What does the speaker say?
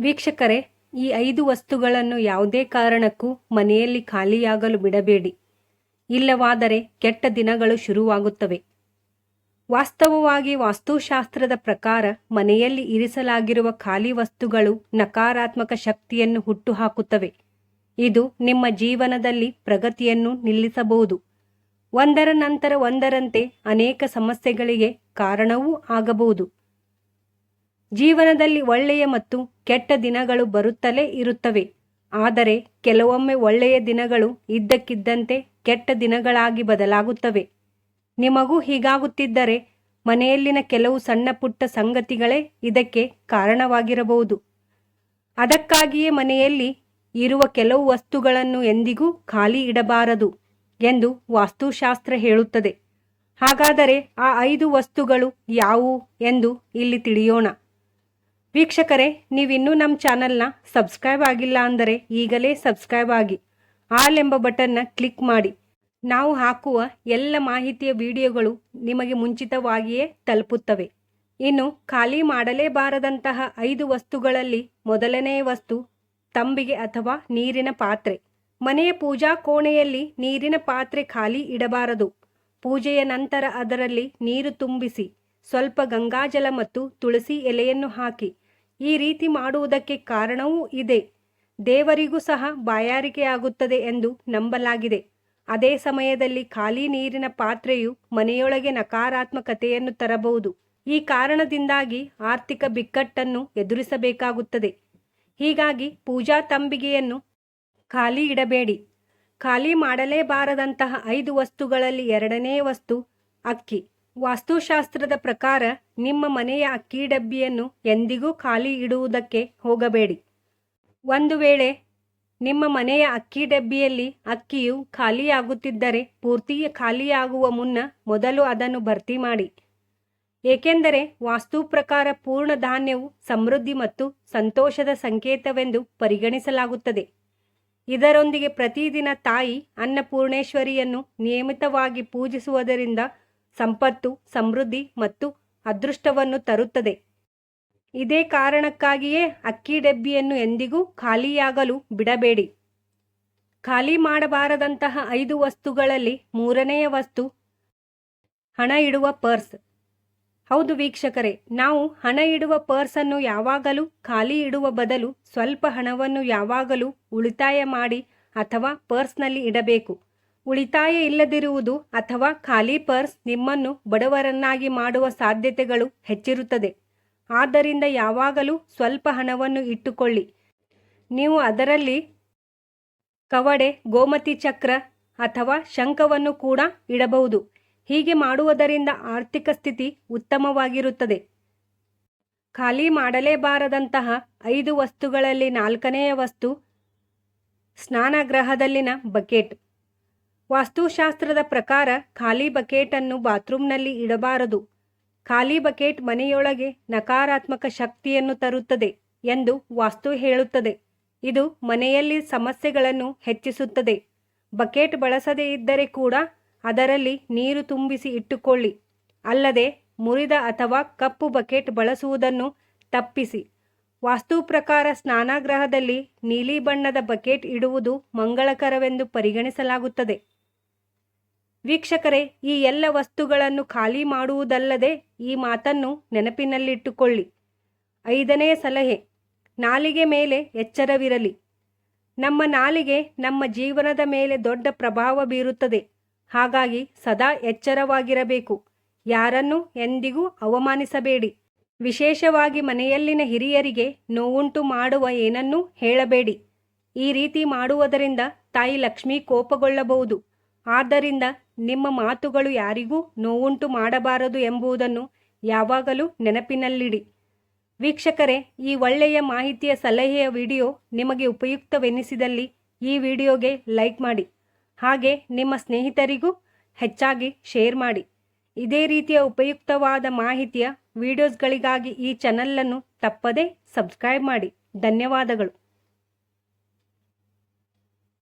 ವೀಕ್ಷಕರೇ, ಈ ಐದು ವಸ್ತುಗಳನ್ನು ಯಾವುದೇ ಕಾರಣಕ್ಕೂ ಮನೆಯಲ್ಲಿ ಖಾಲಿಯಾಗಲು ಬಿಡಬೇಡಿ. ಇಲ್ಲವಾದರೆ ಕೆಟ್ಟ ದಿನಗಳು ಶುರುವಾಗುತ್ತವೆ. ವಾಸ್ತವವಾಗಿ ವಾಸ್ತುಶಾಸ್ತ್ರದ ಪ್ರಕಾರ ಮನೆಯಲ್ಲಿ ಇರಿಸಲಾಗಿರುವ ಖಾಲಿ ವಸ್ತುಗಳು ನಕಾರಾತ್ಮಕ ಶಕ್ತಿಯನ್ನು ಹುಟ್ಟುಹಾಕುತ್ತವೆ. ಇದು ನಿಮ್ಮ ಜೀವನದಲ್ಲಿ ಪ್ರಗತಿಯನ್ನು ನಿಲ್ಲಿಸಬಹುದು. ಒಂದರ ನಂತರ ಒಂದರಂತೆ ಅನೇಕ ಸಮಸ್ಯೆಗಳಿಗೆ ಕಾರಣವೂ ಆಗಬಹುದು. ಜೀವನದಲ್ಲಿ ಒಳ್ಳೆಯ ಮತ್ತು ಕೆಟ್ಟ ದಿನಗಳು ಬರುತ್ತಲೇ ಇರುತ್ತವೆ. ಆದರೆ ಕೆಲವೊಮ್ಮೆ ಒಳ್ಳೆಯ ದಿನಗಳು ಇದ್ದಕ್ಕಿದ್ದಂತೆ ಕೆಟ್ಟ ದಿನಗಳಾಗಿ ಬದಲಾಗುತ್ತವೆ. ನಿಮಗೂ ಹೀಗಾಗುತ್ತಿದ್ದರೆ ಮನೆಯಲ್ಲಿನ ಕೆಲವು ಸಣ್ಣ ಪುಟ್ಟ ಸಂಗತಿಗಳೇ ಇದಕ್ಕೆ ಕಾರಣವಾಗಿರಬಹುದು. ಅದಕ್ಕಾಗಿಯೇ ಮನೆಯಲ್ಲಿ ಇರುವ ಕೆಲವು ವಸ್ತುಗಳನ್ನು ಎಂದಿಗೂ ಖಾಲಿ ಇಡಬಾರದು ಎಂದು ವಾಸ್ತುಶಾಸ್ತ್ರ ಹೇಳುತ್ತದೆ. ಹಾಗಾದರೆ ಆ ಐದು ವಸ್ತುಗಳು ಯಾವುವು ಎಂದು ಇಲ್ಲಿ ತಿಳಿಯೋಣ. ವೀಕ್ಷಕರೇ, ನೀವಿನ್ನೂ ನಮ್ಮ ಚಾನಲ್ನ ಸಬ್ಸ್ಕ್ರೈಬ್ ಆಗಿಲ್ಲ ಅಂದರೆ ಈಗಲೇ ಸಬ್ಸ್ಕ್ರೈಬ್ ಆಗಿ, ಆಲ್ ಎಂಬ ಬಟನ್ನ ಕ್ಲಿಕ್ ಮಾಡಿ. ನಾವು ಹಾಕುವ ಎಲ್ಲ ಮಾಹಿತಿಯ ವಿಡಿಯೋಗಳು ನಿಮಗೆ ಮುಂಚಿತವಾಗಿಯೇ ತಲುಪುತ್ತವೆ. ಇನ್ನು ಖಾಲಿ ಮಾಡಲೇಬಾರದಂತಹ ಐದು ವಸ್ತುಗಳಲ್ಲಿ ಮೊದಲನೆಯ ವಸ್ತು ತಂಬಿಗೆ ಅಥವಾ ನೀರಿನ ಪಾತ್ರೆ. ಮನೆಯ ಪೂಜಾ ಕೋಣೆಯಲ್ಲಿ ನೀರಿನ ಪಾತ್ರೆ ಖಾಲಿ ಇಡಬಾರದು. ಪೂಜೆಯ ನಂತರ ಅದರಲ್ಲಿ ನೀರು ತುಂಬಿಸಿ, ಸ್ವಲ್ಪ ಗಂಗಾಜಲ ಮತ್ತು ತುಳಸಿ ಎಲೆಯನ್ನು ಹಾಕಿ ಈ ರೀತಿ ಮಾಡುವುದಕ್ಕೆ ಕಾರಣವೂ ಇದೆ. ದೇವರಿಗೂ ಸಹ ಬಾಯಾರಿಕೆಯಾಗುತ್ತದೆ ಎಂದು ನಂಬಲಾಗಿದೆ. ಅದೇ ಸಮಯದಲ್ಲಿ ಖಾಲಿ ನೀರಿನ ಪಾತ್ರೆಯು ಮನೆಯೊಳಗೆ ನಕಾರಾತ್ಮಕತೆಯನ್ನು ತರಬಹುದು. ಈ ಕಾರಣದಿಂದಾಗಿ ಆರ್ಥಿಕ ಬಿಕ್ಕಟ್ಟನ್ನು ಎದುರಿಸಬೇಕಾಗುತ್ತದೆ. ಹೀಗಾಗಿ ಪೂಜಾ ತಂಬಿಗೆಯನ್ನು ಖಾಲಿ ಇಡಬೇಡಿ. ಖಾಲಿ ಮಾಡಲೇಬಾರದಂತಹ ಐದು ವಸ್ತುಗಳಲ್ಲಿ ಎರಡನೇ ವಸ್ತು ಅಕ್ಕಿ. ವಾಸ್ತುಶಾಸ್ತ್ರದ ಪ್ರಕಾರ ನಿಮ್ಮ ಮನೆಯ ಅಕ್ಕಿ ಡಬ್ಬಿಯನ್ನು ಎಂದಿಗೂ ಖಾಲಿ ಇಡುವುದಕ್ಕೆ ಹೋಗಬೇಡಿ. ಒಂದು ವೇಳೆ ನಿಮ್ಮ ಮನೆಯ ಅಕ್ಕಿ ಡಬ್ಬಿಯಲ್ಲಿ ಅಕ್ಕಿಯು ಖಾಲಿಯಾಗುತ್ತಿದ್ದರೆ ಪೂರ್ತಿ ಖಾಲಿಯಾಗುವ ಮುನ್ನ ಮೊದಲು ಅದನ್ನು ಭರ್ತಿ ಮಾಡಿ. ಏಕೆಂದರೆ ವಾಸ್ತು ಪ್ರಕಾರ ಪೂರ್ಣ ಧಾನ್ಯವು ಸಮೃದ್ಧಿ ಮತ್ತು ಸಂತೋಷದ ಸಂಕೇತವೆಂದು ಪರಿಗಣಿಸಲಾಗುತ್ತದೆ. ಇದರೊಂದಿಗೆ ಪ್ರತಿದಿನ ತಾಯಿ ಅನ್ನಪೂರ್ಣೇಶ್ವರಿಯನ್ನು ನಿಯಮಿತವಾಗಿ ಪೂಜಿಸುವುದರಿಂದ ಸಂಪತ್ತು, ಸಮೃದ್ಧಿ ಮತ್ತು ಅದೃಷ್ಟವನ್ನು ತರುತ್ತದೆ. ಇದೇ ಕಾರಣಕ್ಕಾಗಿಯೇ ಅಕ್ಕಿ ಡಬ್ಬಿಯನ್ನು ಎಂದಿಗೂ ಖಾಲಿಯಾಗಲು ಬಿಡಬೇಡಿ. ಖಾಲಿ ಮಾಡಬಾರದಂತಹ ಐದು ವಸ್ತುಗಳಲ್ಲಿ ಮೂರನೆಯ ವಸ್ತು, ಹಣ ಇಡುವ ಪರ್ಸ್. ಹೌದು ವೀಕ್ಷಕರೇ, ನಾವು ಹಣ ಇಡುವ ಪರ್ಸನ್ನು ಯಾವಾಗಲೂ ಖಾಲಿ ಇಡುವ ಬದಲು ಸ್ವಲ್ಪ ಹಣವನ್ನು ಯಾವಾಗಲೂ ಉಳಿತಾಯ ಮಾಡಿ ಅಥವಾ ಪರ್ಸ್ನಲ್ಲಿ ಇಡಬೇಕು. ಉಳಿತಾಯ ಇಲ್ಲದಿರುವುದು ಅಥವಾ ಖಾಲಿ ಪರ್ಸ್ ನಿಮ್ಮನ್ನು ಬಡವರನ್ನಾಗಿ ಮಾಡುವ ಸಾಧ್ಯತೆಗಳು ಹೆಚ್ಚಿರುತ್ತದೆ. ಆದ್ದರಿಂದ ಯಾವಾಗಲೂ ಸ್ವಲ್ಪ ಹಣವನ್ನು ಇಟ್ಟುಕೊಳ್ಳಿ. ನೀವು ಅದರಲ್ಲಿ ಕವಡೆ, ಗೋಮತಿ ಚಕ್ರ ಅಥವಾ ಶಂಖವನ್ನು ಕೂಡ ಇಡಬಹುದು. ಹೀಗೆ ಮಾಡುವುದರಿಂದ ಆರ್ಥಿಕ ಸ್ಥಿತಿ ಉತ್ತಮವಾಗಿರುತ್ತದೆ. ಖಾಲಿ ಮಾಡಲೇಬಾರದಂತಹ ಐದು ವಸ್ತುಗಳಲ್ಲಿ ನಾಲ್ಕನೆಯ ವಸ್ತು ಸ್ನಾನಗೃಹದಲ್ಲಿನ ಬಕೆಟ್. ವಾಸ್ತುಶಾಸ್ತ್ರದ ಪ್ರಕಾರ ಖಾಲಿ ಬಕೆಟನ್ನು ಬಾತ್ರೂಮ್ನಲ್ಲಿ ಇಡಬಾರದು. ಖಾಲಿ ಬಕೆಟ್ ಮನೆಯೊಳಗೆ ನಕಾರಾತ್ಮಕ ಶಕ್ತಿಯನ್ನು ತರುತ್ತದೆ ಎಂದು ವಾಸ್ತು ಹೇಳುತ್ತದೆ. ಇದು ಮನೆಯಲ್ಲಿ ಸಮಸ್ಯೆಗಳನ್ನು ಹೆಚ್ಚಿಸುತ್ತದೆ. ಬಕೆಟ್ ಬಳಸದೇ ಇದ್ದರೆ ಕೂಡ ಅದರಲ್ಲಿ ನೀರು ತುಂಬಿಸಿ ಇಟ್ಟುಕೊಳ್ಳಿ. ಅಲ್ಲದೆ ಮುರಿದ ಅಥವಾ ಕಪ್ಪು ಬಕೆಟ್ ಬಳಸುವುದನ್ನು ತಪ್ಪಿಸಿ. ವಾಸ್ತು ಪ್ರಕಾರ ಸ್ನಾನಾಗೃಹದಲ್ಲಿ ನೀಲಿ ಬಣ್ಣದ ಬಕೆಟ್ ಇಡುವುದು ಮಂಗಳಕರವೆಂದು ಪರಿಗಣಿಸಲಾಗುತ್ತದೆ. ವೀಕ್ಷಕರೇ, ಈ ಎಲ್ಲ ವಸ್ತುಗಳನ್ನು ಖಾಲಿ ಮಾಡುವುದಲ್ಲದೆ ಈ ಮಾತನ್ನು ನೆನಪಿನಲ್ಲಿಟ್ಟುಕೊಳ್ಳಿ. ಐದನೇ ಸಲಹೆ, ನಾಲಿಗೆ ಮೇಲೆ ಎಚ್ಚರವಿರಲಿ. ನಮ್ಮ ನಾಲಿಗೆ ನಮ್ಮ ಜೀವನದ ಮೇಲೆ ದೊಡ್ಡ ಪ್ರಭಾವ ಬೀರುತ್ತದೆ. ಹಾಗಾಗಿ ಸದಾ ಎಚ್ಚರವಾಗಿರಬೇಕು. ಯಾರನ್ನು ಎಂದಿಗೂ ಅವಮಾನಿಸಬೇಡಿ. ವಿಶೇಷವಾಗಿ ಮನೆಯಲ್ಲಿನ ಹಿರಿಯರಿಗೆ ನೋವುಂಟು ಮಾಡುವ ಏನನ್ನೂ ಹೇಳಬೇಡಿ. ಈ ರೀತಿ ಮಾಡುವುದರಿಂದ ತಾಯಿ ಲಕ್ಷ್ಮಿ ಕೋಪಗೊಳ್ಳಬಹುದು. ಆದ್ದರಿಂದ ನಿಮ್ಮ ಮಾತುಗಳು ಯಾರಿಗೂ ನೋವುಂಟು ಮಾಡಬಾರದು ಎಂಬುದನ್ನು ಯಾವಾಗಲೂ ನೆನಪಿನಲ್ಲಿಡಿ. ವೀಕ್ಷಕರೇ, ಈ ಒಳ್ಳೆಯ ಮಾಹಿತಿಯ ಸಲಹೆಯ ವಿಡಿಯೋ ನಿಮಗೆ ಉಪಯುಕ್ತವೆನಿಸಿದಲ್ಲಿ ಈ ವಿಡಿಯೋಗೆ ಲೈಕ್ ಮಾಡಿ. ಹಾಗೆ ನಿಮ್ಮ ಸ್ನೇಹಿತರಿಗೂ ಹೆಚ್ಚಾಗಿ ಶೇರ್ ಮಾಡಿ. ಇದೇ ರೀತಿಯ ಉಪಯುಕ್ತವಾದ ಮಾಹಿತಿಯ ವಿಡಿಯೋಸ್ಗಳಿಗಾಗಿ ಈ ಚಾನಲನ್ನು ತಪ್ಪದೇ ಸಬ್ಸ್ಕ್ರೈಬ್ ಮಾಡಿ. ಧನ್ಯವಾದಗಳು.